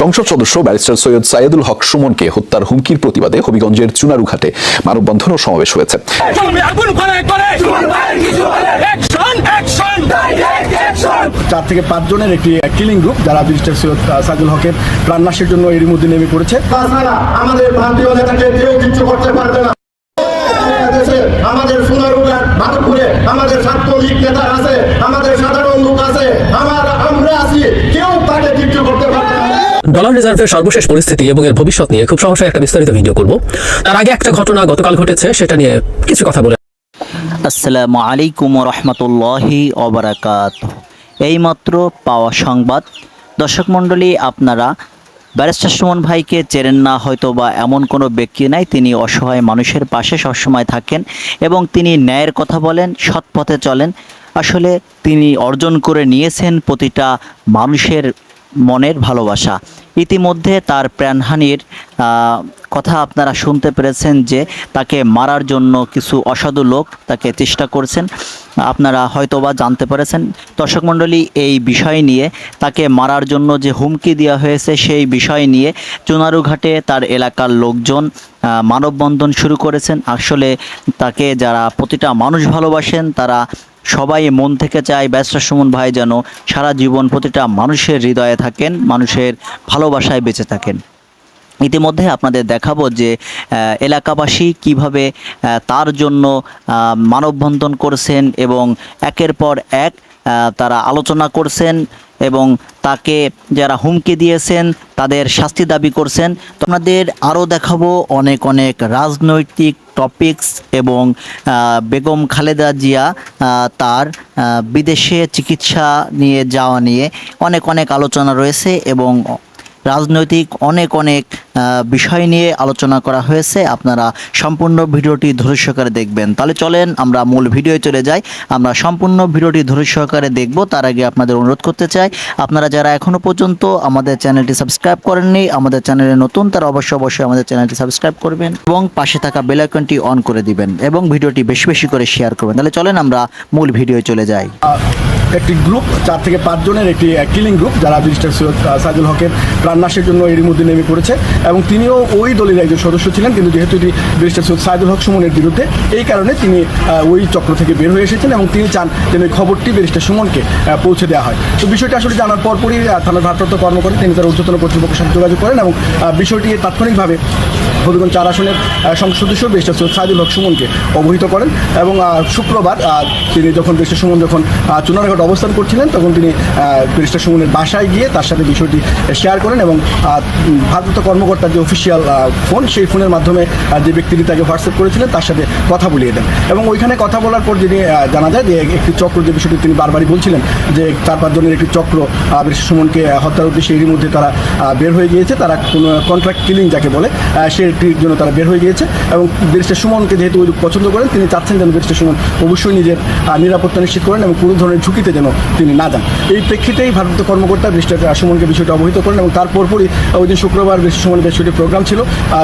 সংসদ সদস্য ব্যারিস্টার সৈয়দ সাইদুল হক সুমনকে হত্যার হুমকির প্রতিবাদে হবিগঞ্জের চুনারুঘাটে মানববন্ধন ও সমাবেশ হয়েছে। চার থেকে পাঁচ জনের একটি কিলিং গ্রুপ যারা ব্যারিস্টার সৈয়দ সাইদুল হকের প্রাণনাশের জন্য এরই মধ্যে নেমে পড়েছে। তাছাড়া আমাদের ভারতীয় নেতাকে কেউ কিছু করতে পারবে না। আমাদের সোনারুঘাট মাধবপুরে আমাদের ছাত্রলীগ নেতা আছে আমাদের সাধারণ লোক আছে আমার আমরা আছি কেউ তাকে কিছু করতে পারবে ডলার রিজার্ভের সর্বশেষ পরিস্থিতি এবং এর ভবিষ্যৎ নিয়ে খুব সহসায় একটা বিস্তারিত ভিডিও করব। তার আগে একটা ঘটনা গতকাল ঘটেছে, সেটা নিয়ে কিছু কথা বলে আসসালামু আলাইকুম রহমতুল্লাহি অবরাকাত এইমাত্র পাওয়া সংবাদ। দর্শক মণ্ডলী, আপনারা ব্যারিস্টার সুমন ভাইকে চেনেন না হয়তো বা এমন কোনো ব্যক্তি নাই, তিনি অসহায় মানুষের পাশে সবসময় থাকেন এবং তিনি ন্যায়ের কথা বলেন সৎ পথে চলেন। আসলে তিনি অর্জন করে নিয়েছেন প্রতিটা মানুষের মনের ভালোবাসা। ইতিমধ্যে তার প্রাণহানির কথা আপনারা শুনতে পেরেছেন যে তাকে মারার জন্য কিছু অসাধু লোক তাকে চেষ্টা করছেন। আপনারা হয়তোবা জানতে পেরেছেন। দর্শক মণ্ডলী, এই বিষয় নিয়ে তাকে মারার জন্য যে হুমকি দেওয়া হয়েছে সেই বিষয় নিয়ে চুনারুঘাটে তার এলাকার লোকজন মানববন্ধন শুরু করেছেন। আসলে তাকে যারা প্রতিটা মানুষ ভালোবাসেন, তারা সবাই মন থেকে চায় ব্যাসরা সুমন ভাই যেন সারা জীবন প্রতিটা মানুষের হৃদয়ে থাকেন, মানুষের ভালোবাসায় বেঁচে থাকেন। ইতিমধ্যে আপনাদের দেখাবো যে এলাকাবাসী কীভাবে তার জন্য মানববন্ধন করছেন এবং একের পর এক তারা আলোচনা করছেন এবং তাকে যারা হুমকি দিয়েছেন, তাদের শাস্তি দাবি করছেন। আপনাদের আরও দেখাবো অনেক অনেক রাজনৈতিক টপিকস এবং বেগম খালেদা জিয়া তার বিদেশে চিকিৎসা নিয়ে যাওয়া নিয়ে অনেক অনেক আলোচনা রয়েছে এবং রাজনৈতিক অনেক অনেক বিষয় নিয়ে আলোচনা করা হয়েছে। আপনারা সম্পূর্ণ ভিডিওটি ধৈর্য সহকারে দেখবেন। তাহলে চলেন আমরা মূল ভিডিওয়ে চলে যাই। আমরা সম্পূর্ণ ভিডিওটি ধৈর্য সহকারে দেখব। তার আগে আপনাদের অনুরোধ করতে চাই, আপনারা যারা এখনও পর্যন্ত আমাদের চ্যানেলটি সাবস্ক্রাইব করেননি, আমাদের চ্যানেলে নতুন, তারা অবশ্যই অবশ্যই আমাদের চ্যানেলটি সাবস্ক্রাইব করবেন এবং পাশে থাকা বেল আইকনটি অন করে দিবেন এবং ভিডিওটি বেশি বেশি করে শেয়ার করবেন। তাহলে চলেন আমরা মূল ভিডিওয়ে চলে যাই। একটি গ্রুপ, চার থেকে পাঁচ জনের একটি কিলিং গ্রুপ যারা ব্যারিস্টার সৈয়দ সাইদুল হকের প্রাণনাশের জন্য এরই মধ্যে নেমে পড়েছে। এবং তিনিও ওই দলের একজন সদস্য ছিলেন কিন্তু যেহেতু এটি ব্যারিস্টার সৈয়দ সাইদুল হক সুমনের বিরুদ্ধে এই কারণে তিনি ওই চক্র থেকে বের হয়ে এসেছেন এবং তিনি চান যেন এই খবরটি ব্যারিস্টার সুমনকে পৌঁছে দেওয়া হয়। তো বিষয়টি আসলে জানার পরপরই থানার ভারপ্রাপ্ত কর্মকর্তা তিনি তার ঊর্ধ্বতন কর্তৃপক্ষের সাথে যোগাযোগ করেন এবং বিষয়টি তাৎক্ষণিকভাবে হবিগঞ্জ চার আসনের সংসদ সদস্য ব্যারিস্টার সৈয়দ সাইদুল হক সুমনকে অবহিত করেন এবং শুক্রবার তিনি যখন ব্যারিস্টার সুমন যখন চুনারঘাট অবস্থান করছিলেন তখন তিনি ব্যারিস্টার সুমনের বাসায় গিয়ে তার সাথে বিষয়টি শেয়ার করেন এবং আহ, উম, ভারপ্রাপ্ত কর্মকর্তার যে অফিসিয়াল ফোন সেই ফোনের মাধ্যমে যে ব্যক্তিটি তাকে হোয়াটসঅ্যাপ করেছিলেন, তার সাথে কথা বলিয়ে দেন। এবং ওইখানে কথা বলার পর যিনি জানা যায় যে একটি চক্র যে বিষয়টি তিনি বারবারই বলছিলেন, যে চার পাঁচজনের একটি চক্র সুমনকে হত্যার উদ্দেশ্যে এরই মধ্যে তারা বের হয়ে গিয়েছে। তারা কোনো কন্ট্রাক্ট কিলিং যাকে বলে সেটির জন্য তারা বের হয়ে গিয়েছে। এবং ব্যারিস্টার সুমনকে যেহেতু পছন্দ করেন, তিনি চাচ্ছেন যেন ব্যারিস্টার সুমন অবশ্যই নিজের নিরাপত্তা নিশ্চিত করেন এবং কোনো ধরনের ঝুঁকিতে যেন তিনি না যান। এই প্রেক্ষিতেই ভারপ্রাপ্ত কর্মকর্তা ব্যারিস্টার সুমনকে বিষয়টা অবহিত করেন এবং তার পরপরই ওই দিন শুক্রবার ব্যারিস্টার সুমনের বেশ প্রোগ্রাম ছিল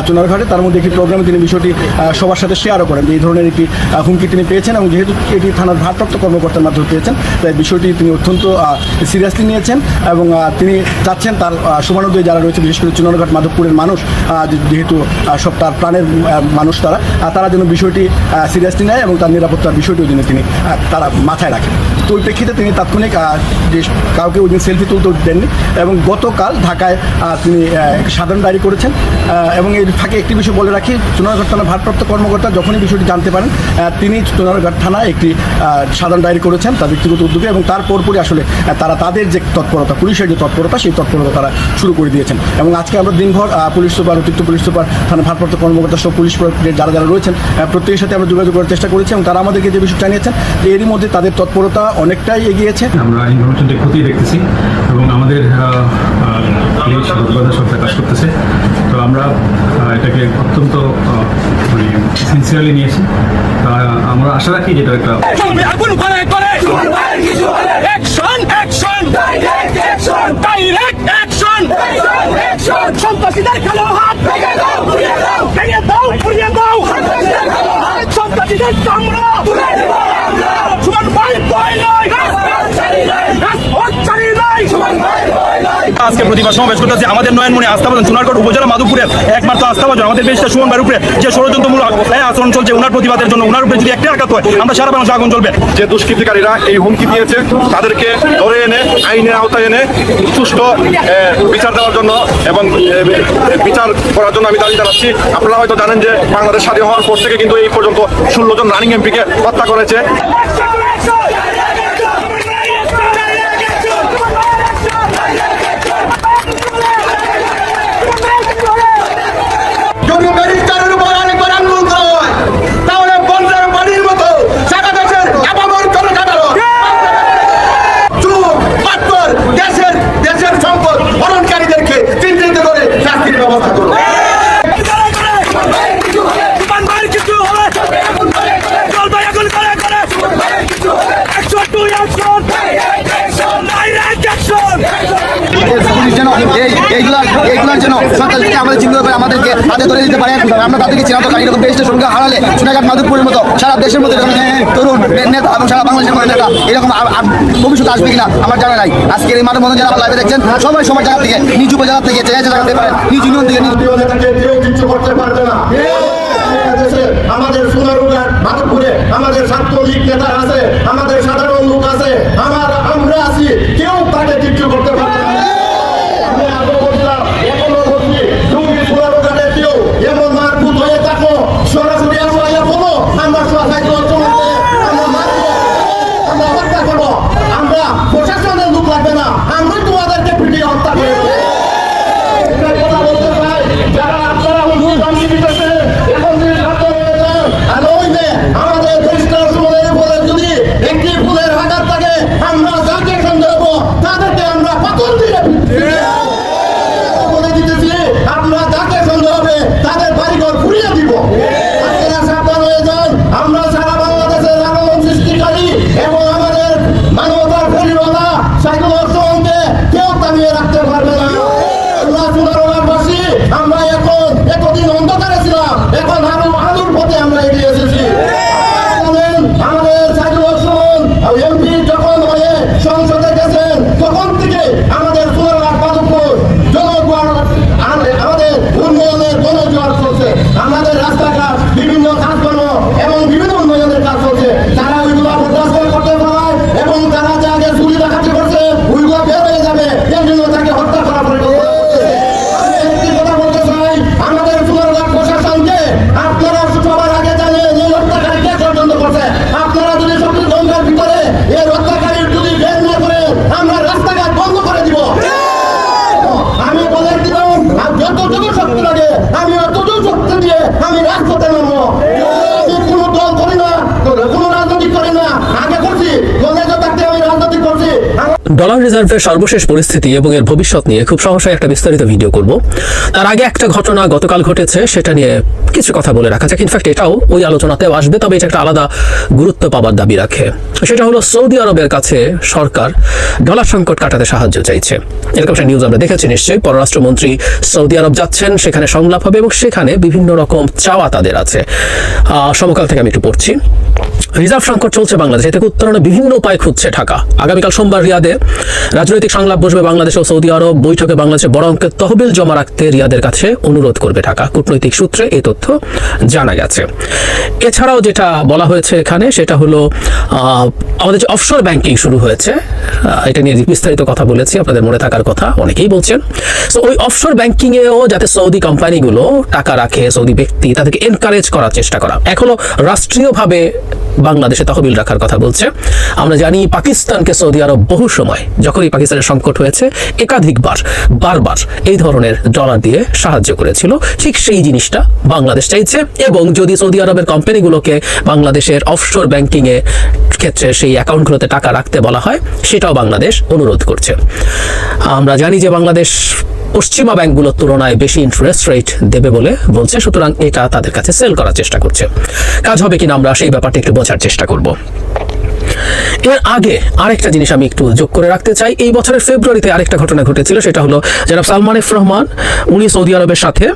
চুনারঘাটে। তার মধ্যে একটি প্রোগ্রামে তিনি বিষয়টি সবার সাথে শেয়ারও করেন এই ধরনের একটি হুমকি তিনি পেয়েছেন এবং যেহেতু এটি থানার ভারপ্রাপ্ত কর্মকর্তার মাধ্যমে পেয়েছেন তাই বিষয়টি তিনি অত্যন্ত সিরিয়াসলি নিয়েছেন এবং তিনি চাচ্ছেন তার আহ, যারা রয়েছে বিশেষ করে চুনারঘাট মাধবপুরের মানুষ যেহেতু সব তার প্রাণের মানুষ তারা তারা যেন বিষয়টি সিরিয়াসলি নেয় এবং তার নিরাপত্তার বিষয়টিও যেন তিনি তারা মাথায় রাখেন। তো ওই প্রেক্ষিতে তিনি তাৎক্ষণিক যে কাউকে ওই দিন সেলফি তুলতে দেননি এবং গতকাল ঢাকায় তিনি সাধারণ ডায়েরি করেছেন এবং এর ফাঁকে একটি বিষয় বলে রাখি চুনারঘাট থানার ভারপ্রাপ্ত কর্মকর্তা যখনই বিষয়টি জানতে পারেন তিনি চুনারঘাট থানায় একটি সাধারণ ডায়েরি করেছেন তার ব্যক্তিগত উদ্যোগে এবং তার পরপরই আসলে তারা তাদের যে তৎপরতা, পুলিশের যে তৎপরতা, সেই তৎপরতা তারা শুরু করে দিয়েছেন। এবং আজকে আমরা দিনভর পুলিশ সুপার, অতিরিক্ত পুলিশ সুপার, থানার ভারপ্রাপ্ত কর্মকর্তা সব পুলিশ যারা যারা রয়েছেন প্রত্যেকের সাথে আমরা যোগাযোগ করার চেষ্টা করেছি এবং তারা আমাদেরকে যে বিষয় জানিয়েছেন, এরই মধ্যে তাদের তৎপরতা অনেকটাই এগিয়েছে। আমরা ইনফরমেশনটি খতিয়ে দেখতেছি এবং আমাদের পুলিশ কাজ করতেছে। তো আমরা এটাকে অত্যন্ত আহ, মানে সিনসিয়ারলি নিয়েছি। তো, আমরা আশা রাখি যেটা একটা জমি আগুন করে করে action action action direct action action সন্ত্রাসীদের কালো হাত ভেঙে দাও পুড়িয়ে দাও। ভেঙে দাও পুড়িয়ে দাও। সন্ত্রাসীদের চামড়া। তুলে দেব আমরা আজকে প্রতিবাদ সমাবেশ করতেছি আমাদের নয়নমণি আস্থাভাজন চুনারগড় উপজেলা মাধবপুরের একমাত্র আস্থাভাজন। আমাদের বেশটা সুমন ভাইয়ের উপরে যে ষড়যন্ত্রমূলক আচরণ চলছে ওনার প্রতিবাদের জন্য ওনার উপরে যদি একটা আঘাত হয়, আমরা সারা বাংলাদেশে আগুন চলবে যে দুষ্কৃতিকারীরা এই হুমকি দিয়েছে, তাদেরকে ধরে এনে আইনের আওতায় এনে সুষ্ঠু বিচার দেওয়ার জন্য এবং বিচার করার জন্য আমি দাবি জানাচ্ছি আপনারা হয়তো জানেন যে বাংলাদেশ স্বাধীন হওয়ার পর থেকে কিন্তু এই পর্যন্ত ষোলো জন রানিং এমপিকে হত্যা করেছে যদি ব্যারিস্টারের উপর আরেকবার আন্দোলন করা হয় তাহলে বন্যার পানির মতো সারা দেশের আপামর করে কাটালো চুপ পাত্তর দেশের দেশের সম্পদ হরণকারীদেরকে চিহ্নিত করে শাস্তির ব্যবস্থা করুন পুলিশ যেন এই এইগুলা এইগুলার জন্য সরকার থেকে আমাদের চিন্তা করে আমাদেরকে হাতে ধরে দিতে পারে আমরা তাদেরকে চিনাত করি এরকম দেশের সঙ্গে হারালে সোনাঘাট মাধবপুরের মতো, সারা দেশের মধ্যে এরকম তরুণ নেতা এবং সারা বাংলাদেশের মতো নেতা, এরকম ভবিষ্যৎ আসবে কিনা আমার জানা নাই। আজকের এই মানব বন্ধন যারা লাইভে দেখছেন, সবাই সবার জায়গা থেকে, নিজ উপজেলা থেকে যে জায়গা পারেন, নিজ ইউনিয়ন থেকে নিজ করতে পারবে না আমাদের সোনারুঘাট মাধবপুরে আমাদের ছাত্রলীগ নেতা আছে অন্ধকারে ছিলাম এখন ডলার রিজার্ভের সর্বশেষ পরিস্থিতি এবং এর ভবিষ্যৎ নিয়ে খুব সহসায় একটা বিস্তারিত ভিডিও করব। তার আগে একটা ঘটনা গতকাল ঘটেছে, সেটা নিয়ে কিছু কথা বলে রাখা যাক। ইনফ্যাক্ট এটাও ওই আলোচনাতেও আসবে, তবে এটা একটা আলাদা গুরুত্ব পাবার দাবি রাখে। সেটা হলো, সৌদি আরবের কাছে সরকার ডলার সংকট কাটাতে সাহায্য চাইছে। এরকম একটা নিউজ আমরা দেখেছি নিশ্চয়ই। পররাষ্ট্রমন্ত্রী সৌদি আরব যাচ্ছেন, সেখানে সংলাপ হবে এবং সেখানে বিভিন্ন রকম চাওয়া তাদের আছে। সমকাল থেকে আমি একটু পড়ছি। রিজার্ভ সংকট চলছে বাংলাদেশে। থেকে উত্তরণে বিভিন্ন উপায় খুঁজছে ঢাকা। আগামীকাল সোমবার রিয়াদে রাজনৈতিক সংলাপ বসবে বাংলাদেশ ও সৌদি আরব। বৈঠকে বাংলাদেশে বড় অঙ্কের তহবিল জমা রাখতে রিয়াদের কাছে অনুরোধ করবে ঢাকা। কূটনৈতিক সূত্রে এই তথ্য জানা গেছে। এছাড়াও যেটা বলা হয়েছে এখানে, সেটা হলো আমাদের যে অফশোর ব্যাংকিং শুরু হয়েছে এটা নিয়ে বিস্তারিত কথা বলেছি, আপনাদের মনে থাকার কথা অনেকেই বলছেন। তো ওই অফশোর ব্যাংকিংয়েও যাতে সৌদি কোম্পানিগুলো টাকা রাখে, সৌদি ব্যক্তি, তাদেরকে এনকারেজ করার চেষ্টা করা। এখনও রাষ্ট্রীয়ভাবে বাংলাদেশে তহবিল রাখার কথা বলছে। আমরা জানি পাকিস্তানকে সৌদি আরব বহু সময়, যখনই পাকিস্তানের সংকট হয়েছে, একাধিকবার, বারবার এই ধরনের ডলার দিয়ে সাহায্য করেছিল। ঠিক সেই জিনিসটা বাংলাদেশ চাইছে এবং যদি সৌদি আরবের কোম্পানিগুলোকে বাংলাদেশের অফশোর ব্যাংকিং এ ক্ষেত্রে সেই অ্যাকাউন্টগুলোতে টাকা রাখতে বলা হয়, সেটাও বাংলাদেশ অনুরোধ করছে। আমরা জানি যে বাংলাদেশ পশ্চিমা ব্যাংকগুলোর তুলনায় বেশি ইন্টারেস্ট রেট দেবে বলে বলছে, সুতরাং এটা তাদের কাছে সেল করার চেষ্টা করছে। কাজ হবে কিনা আমরা সেই ব্যাপারটা একটু বোঝার চেষ্টা করব। এর আগে আরেকটা জিনিস আমি একটু যোগ করে রাখতে চাই। এই বছরের ফেব্রুয়ারিতে আরেকটা ঘটনা ঘটেছিল, সেটা হলো যারা সালমান এফ রহমান, উনি সৌদি আরবের সাথে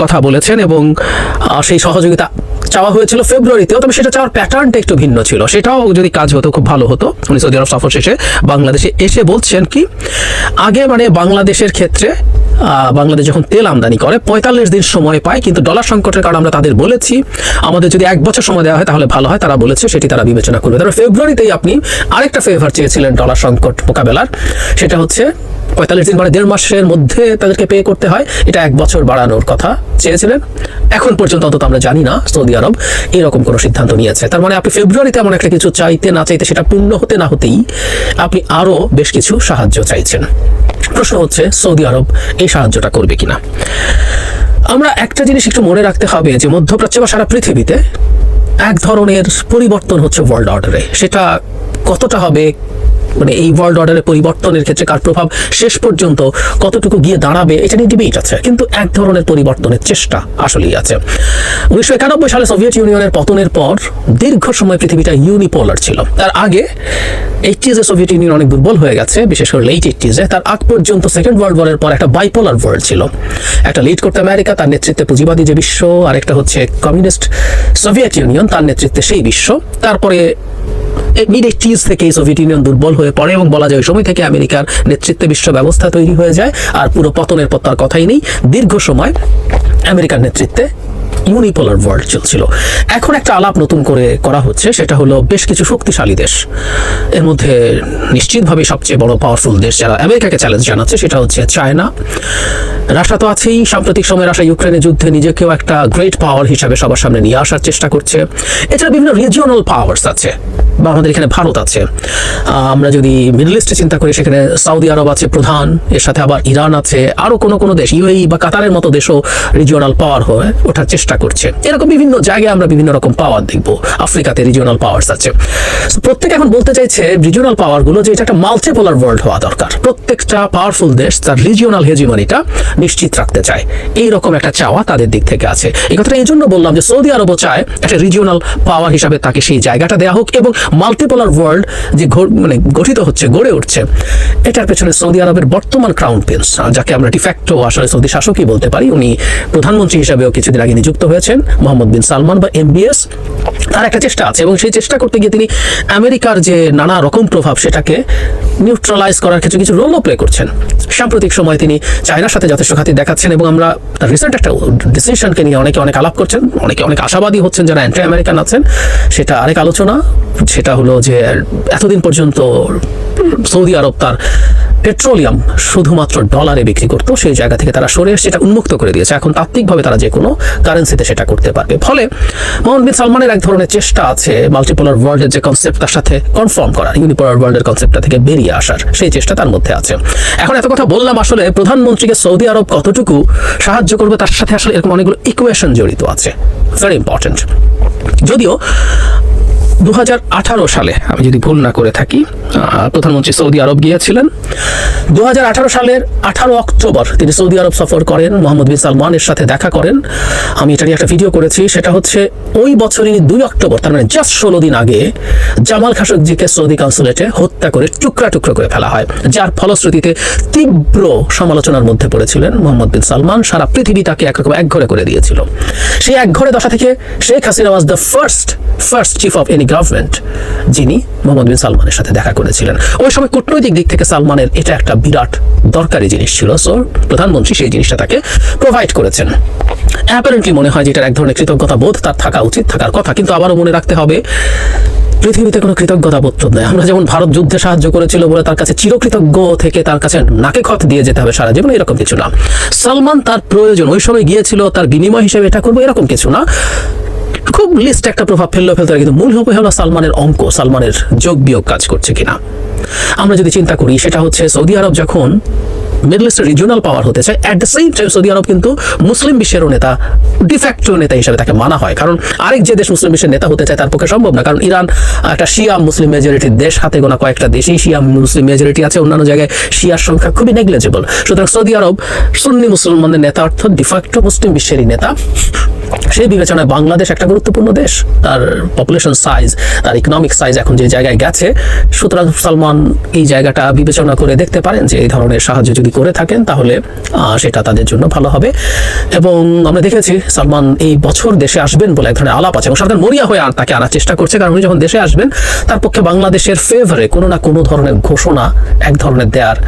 কথা বলেছেন এবং সেই সহযোগিতা চাওয়া হয়েছিল ফেব্রুয়ারিতেও, তবে সেটা চাওয়ার প্যাটার্নটা একটু ভিন্ন ছিল। সেটাও যদি কাজ হতো, খুব ভালো হতো। উনি সৌদি আরব সফর শেষে বাংলাদেশে এসে বলছেন কি, আগে মানে বাংলাদেশের ক্ষেত্রে বাংলাদেশ যখন তেল আমদানি করে, পঁয়তাল্লিশ দিন সময় পায়, কিন্তু ডলার সংকটের কারণে আমরা তাদের বলেছি, আমাদের যদি এক বছর সময় দেওয়া হয় তাহলে ভালো হয়, তারা বলেছে, সেটি তারা বিবেচনা করবে। তারপর ফেব্রুয়ারিতেই আপনি আরেকটা ফেভার চেয়েছিলেন ডলার সংকট মোকাবেলার, সেটা হচ্ছে পঁয়তাল্লিশ দিন মানে দেড় মাসের মধ্যে তাদেরকে পে করতে হয়। এটা এক বছর বাড়ানোর কথা চেয়েছিলেন। এখন পর্যন্ত অন্তত আমরা জানি না, সৌদি আরব এরকম কোনো সিদ্ধান্ত নিয়েছে। তার মানে আপনি ফেব্রুয়ারিতে এমন একটা কিছু চাইতে না চাইতে সেটা পূর্ণ হতে না হতেই আপনি আরও বেশ কিছু সাহায্য চাইছেন। প্রশ্ন হচ্ছে, সৌদি আরব এই সাহায্যটা করবে কিনা? আমরা একটা জিনিস একটু মনে রাখতে হবে যে, মধ্যপ্রাচ্য বা সারা পৃথিবীতে এক ধরনের পরিবর্তন হচ্ছে ওয়ার্ল্ড অর্ডারে সেটা কতটা হবে মানে এই ওয়ার্ল্ড অর্ডারের পরিবর্তনের ক্ষেত্রে কার প্রভাব শেষ পর্যন্ত কতটুকু গিয়ে দাঁড়াবে, এটা নিয়ে ডিবেট আছে। কিন্তু এক ধরনের পরিবর্তনের চেষ্টা আসলেই আছে। উনিশশো একানব্বই সালে সোভিয়েত ইউনিয়নের পতনের পর দীর্ঘ সময় পৃথিবীটা ইউনিপোলার ছিল। তার আগে এইটিজে সোভিয়েত ইউনিয়ন অনেক দুর্বল হয়ে গেছে, বিশেষ করে লেট এইটিজে তার আগ পর্যন্ত সেকেন্ড ওয়ার্ল্ড ওয়ারের পর একটা বাইপোলার ওয়ার্ল্ড ছিল। একটা লিড করতে আমেরিকা, তার নেতৃত্বে পুঁজিবাদী যে বিশ্ব আর একটা হচ্ছে কমিউনিস্ট সোভিয়েত ইউনিয়ন, তার নেতৃত্বে সেই বিশ্ব। তারপরে মিড এইটিজ থেকে সোভিয়েত ইউনিয়ন দুর্বল হয়ে পড়ে এবং বলা যায় ওই সময় থেকে আমেরিকার নেতৃত্বে বিশ্ব ব্যবস্থা তৈরি হয়ে যায়, আর পুরো পতনের পর তার কথাই নেই। দীর্ঘ সময় আমেরিকার নেতৃত্বে ইউনিপোলার ওয়ার্ল্ড চলছিল। এখন একটা আলাপ নতুন করে করা হচ্ছে, সেটা হলো বেশ কিছু শক্তিশালী দেশ। এর মধ্যে নিশ্চিতভাবে সবচেয়ে বড় পাওয়ারফুল দেশ যারা আমেরিকাকে চ্যালেঞ্জ জানাচ্ছে, সেটা হচ্ছে চায়না। রাশিয়া তো আছেই, সাম্প্রতিক সময়ে রাশিয়া ইউক্রেনের যুদ্ধে নিজেকেও একটা গ্রেট পাওয়ার হিসাবে সবার সামনে নিয়ে আসার চেষ্টা করছে। এছাড়া বিভিন্ন রিজিওনাল পাওয়ার্স আছে, বা আমাদের এখানে ভারত আছে। আমরা যদি মিডল ইস্টে চিন্তা করি, সেখানে সৌদি আরব আছে প্রধান, এর সাথে আবার ইরান আছে আরও কোনো কোনো দেশ ইউএই বা কাতারের মতো দেশও রিজিওনাল পাওয়ার হয়ে ওঠার চেষ্টা করছে। এরকম বিভিন্ন জায়গায় আমরা বিভিন্ন রকম পাওয়ার দেখব। আফ্রিকাতে রিজিওনাল পাওয়ার্স আছে। প্রত্যেক এখন বলতে চাইছে রিজিওনাল পাওয়ারগুলো যে এটা একটা মাল্টিপোলার ওয়ার্ল্ড হওয়া দরকার। প্রত্যেকটা পাওয়ারফুল দেশ তার রিজিওনাল হেজিমনিটা নিশ্চিত রাখতে চায়। এই রকম একটা চাওয়া তাদের দিক থেকে আছে। এই কথাটা এই জন্য বললাম যে সৌদি আরবও চায় একটা রিজিওনাল পাওয়ার হিসাবে তাকে সেই জায়গাটা দেওয়া হোক এবং মাল্টিপোলার ওয়ার্ল্ড যে মানে গঠিত হচ্ছে, গড়ে উঠছে, এটার পেছনে সৌদি আরবের বর্তমান ক্রাউন প্রিন্স যাকে আমরা ডিফ্যাক্টো আসলে সৌদি শাসকই বলতে পারি, উনি প্রধানমন্ত্রী হিসাবেও কিছুদিন আগে নিযুক্ত হয়েছেন মোহাম্মদ বিন সালমান বা এমবিএস তার একটা চেষ্টা আছে এবং সেই চেষ্টা করতে গিয়ে তিনি আমেরিকার যে নানা রকম প্রভাব সেটাকে নিউট্রালাইজ করার ক্ষেত্রে কিছু রোলও প্লে করছেন। সাম্প্রতিক সময় তিনি চায়নার সাথে যথেষ্ট খাতি দেখাচ্ছেন এবং আমরা তার রিসেন্ট একটা ডিসিশনকে নিয়ে অনেকে অনেক আলাপ করছেন, অনেকে অনেক আশাবাদী হচ্ছেন যারা অ্যান্টি আমেরিকান আছেন। সেটা আরেক আলোচনা, সেটা হলো যে এতদিন পর্যন্ত সৌদি আরব তার পেট্রোলিয়াম শুধুমাত্র ডলারে বিক্রি করতো, সেই জায়গা থেকে তারা সরে সেটা উন্মুক্ত করে দিয়েছে। এখন তাত্ত্বিকভাবে তারা যে কোনো কারেন্সিতে সেটা করতে পারবে। ফলে মোহাম্মদ বিন সালমানের এক ধরনের চেষ্টা আছে মাল্টিপোলার ওয়ার্ল্ডের যে কনসেপ্ট তার সাথে কনফার্ম করার ইউনিপোলার ওয়ার্ল্ডের কনসেপ্টটা থেকে বেরিয়ে আসার। সেই চেষ্টা তার মধ্যে আছে। এখন এত কথা বললাম, আসলে প্রধানমন্ত্রীকে সৌদি আরব কতটুকু সাহায্য করবে তার সাথে আসলে এরকম অনেকগুলো ইকুয়েশন জড়িত আছে। ভেরি ইম্পর্টেন্ট যদিও দু হাজার আঠারো সালে, আমি যদি ভুল না করে থাকি প্রধানমন্ত্রী সৌদি আরব গিয়েছিলেন। দু সালের আঠারো অক্টোবর তিনি সৌদি আরব সফর করেন, মোহাম্মদ বিন সালমানের সাথে দেখা করেন। আমি এটা একটা ভিডিও করেছি, সেটা হচ্ছে ওই বছরই দুই অক্টোবর, তার মানে জাস্ট ষোলো দিন আগে জামাল খাশোগজিকে সৌদি কনসুলেটে হত্যা করে টুকরা টুকরো করে ফেলা হয়। যার ফলশ্রুতিতে তীব্র সমালোচনার মধ্যে পড়েছিলেন মোহাম্মদ বিন সালমান। সারা পৃথিবী তাকে একরকম একঘরে করে দিয়েছিল। সেই একঘরে দশা থেকে Sheikh Hasina was the first first chief of any government যিনি মোহাম্মদ বিন সালমানের সাথে দেখা করেছিলেন। ওই সময় কূটনৈতিক দিক থেকে সালমানের এটা একটা বিরাট দরকারি জিনিস ছিল। সো প্রধানমন্ত্রী সেই জিনিসটা তাকে প্রোভাইড করেছেন। অ্যাপারেন্টলি মনে হয় যে এটার এক ধরনের কৃতজ্ঞতা বোধ তার থাকা উচিত, থাকার কথা। কিন্তু আবারও মনে রাখতে হবে, পৃথিবীতে কোনো কৃতজ্ঞতা বোধ নেই। আমরা যেমন ভারত যুদ্ধে সাহায্য করেছিল বলে তার কাছে চিরকৃতজ্ঞ থেকে তার কাছে নাকে খত দিয়ে যেতে হবে সারা জীবন, এরকম কিছু না। সালমান তার প্রয়োজন, ওই সময় গিয়েছিল, তার বিনিময় হিসেবে এটা করব, এরকম কিছু না। খুব লিস্ট একটা প্রভাব ফেলল ফেলতে কিন্তু মূল হবে হলো সালমানের অঙ্ক, সালমানের যোগ বিয়োগ কাজ করছে কিনা। আমরা যদি চিন্তা করি, সেটা হচ্ছে সৌদি আরব যখন মিডল ইস্টের রিজিওনাল পাওয়ার হতে চায়। At the same time Saudi আরব কিন্তু মুসলিম বিশ্বেরও নেতা ডিফ্যাক্টো নেতা হিসেবে তাকে মানা হয়। কারণ আরেক যে দেশ মুসলিম বিশ্বের নেতা হতে চায়, তার পক্ষে সম্ভব না। কারণ ইরান একটা শিয়া মুসলিম মেজরিটির দেশ, হাতে গোনা কয়েকটা দেশেই শিয়া মুসলিম মেজরিটি আছে। অন্যান্য জায়গায় শিয়ার সংখ্যা খুবই নেগলেজেবল সুতরাং সৌদি আরব সুন্নি মুসলমানদের নেতা, অর্থাৎ ডিফ্যাক্টো মুসলিম বিশ্বেরই নেতা, সেই বিবেচনায় বাংলাদেশ একটা গুরুত্বপূর্ণ দেশ। তার পপুলেশন সাইজ তার ইকোনমিক সাইজ এখন যে জায়গায় গেছে। সুতরাং সালমান এই জায়গাটা বিবেচনা করে দেখতে পারেন যে এই ধরনের সাহায্য যদি করে থাকেন, তাহলে সেটা তাদের জন্য ভালো হবে। এবং আমরা দেখেছি সালমান এই বছর দেশে আসবেন বলে এক ধরনের আলাপ আছে এবং সরকার মরিয়া হয়ে আর তাকে আনার চেষ্টা করছে, কারণ উনি যখন দেশে আসবেন, তার পক্ষে বাংলাদেশের ফেভারে কোনো না কোনো ধরনের ঘোষণা এক ধরনের দেয়ার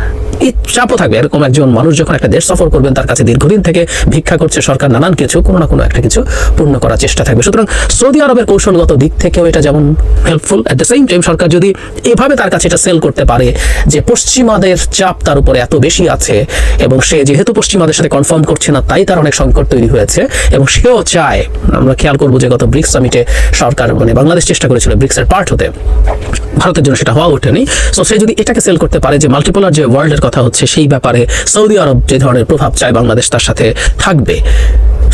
চাপও থাকবে। এরকম একজন মানুষ যখন একটা দেশ সফর করবেন, তার কাছে দীর্ঘদিন থেকে ভিক্ষা করছে সরকার, নানান কিছু, কোনো না কোনো একটা কিছু পূর্ণ করার চেষ্টা থাকবে। সুতরাং সৌদি আরবের কৌশলগত দিক থেকেও এটা যেমন helpful at the same time সরকার যদি এভাবে তার কাছে এটা সেল করতে পারে, যে পশ্চিমাদের চাপ তার উপরে এত বেশি আছে এবং সে যেহেতু পশ্চিমাদের সাথে কনফার্ম করছে না, তাই তার অনেক সংকট তৈরি হয়েছে এবং সেও চায়, আমরা খেয়াল করব যে গত ব্রিক্স সামিটে সরকার মানে বাংলাদেশ চেষ্টা করেছিল ব্রিক্সের পার্ট হতে। ভারতের জন্য সেটা হওয়া ওঠেনি সো সে যদি এটাকে সেল করতে পারে যে মাল্টিপোলার যে ওয়ার্ল্ডের কথা হচ্ছে, সেই ব্যাপারে সৌদি আরব যে ধরনের প্রভাব চায়, বাংলাদেশ তার সাথে থাকবে।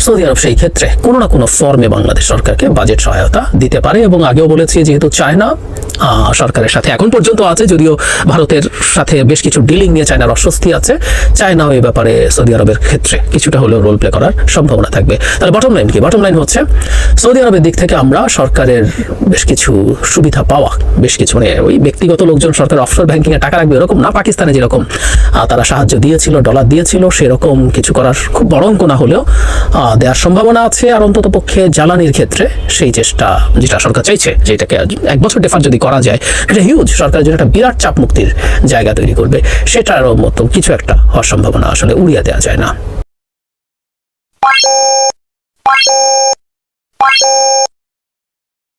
সৌদি আরব সেই ক্ষেত্রে কোনো না কোনো ফর্মে বাংলাদেশ সরকারকে বাজেট সহায়তা দিতে পারে এবং আগেও বলেছি যেহেতু চায়না সরকারের সাথে এখন পর্যন্ত আছে, যদিও ভারতের সাথে বেশ কিছু ডিলিং নিয়ে চায়নার অস্বস্তি আছে, চায়নাও এই ব্যাপারে সৌদি আরবের ক্ষেত্রে কিছুটা হলেও রোল প্লে করার সম্ভাবনা থাকবে। তাহলে বটম লাইন কি? বটম লাইন হচ্ছে, সৌদি আরবের দিক থেকে আমরা সরকারের বেশ কিছু সুবিধা পাওয়া, বেশ কিছু মানে ওই ব্যক্তিগত লোকজন সরকার অফশোর ব্যাংকিং এ টাকা রাখবে এরকম না, পাকিস্তানে যেরকম তারা সাহায্য দিয়েছিল ডলার দিয়েছিল, সেরকম কিছু করার খুব বড় অঙ্ক না হলেও দেওয়ার সম্ভাবনা আছে আর অন্তত পক্ষে জ্বালানির ক্ষেত্রে সেই চেষ্টা যেটা সরকার চাইছে যেটাকে এক বছর ডেফার যদি করা যায়, এটা হিউজ সরকারের জন্য একটা বিরাট চাপ মুক্তির জায়গা তৈরি করবে, সেটারও মতো কিছু একটা হওয়ার সম্ভাবনা আসলে উড়িয়ে দেওয়া যায় না।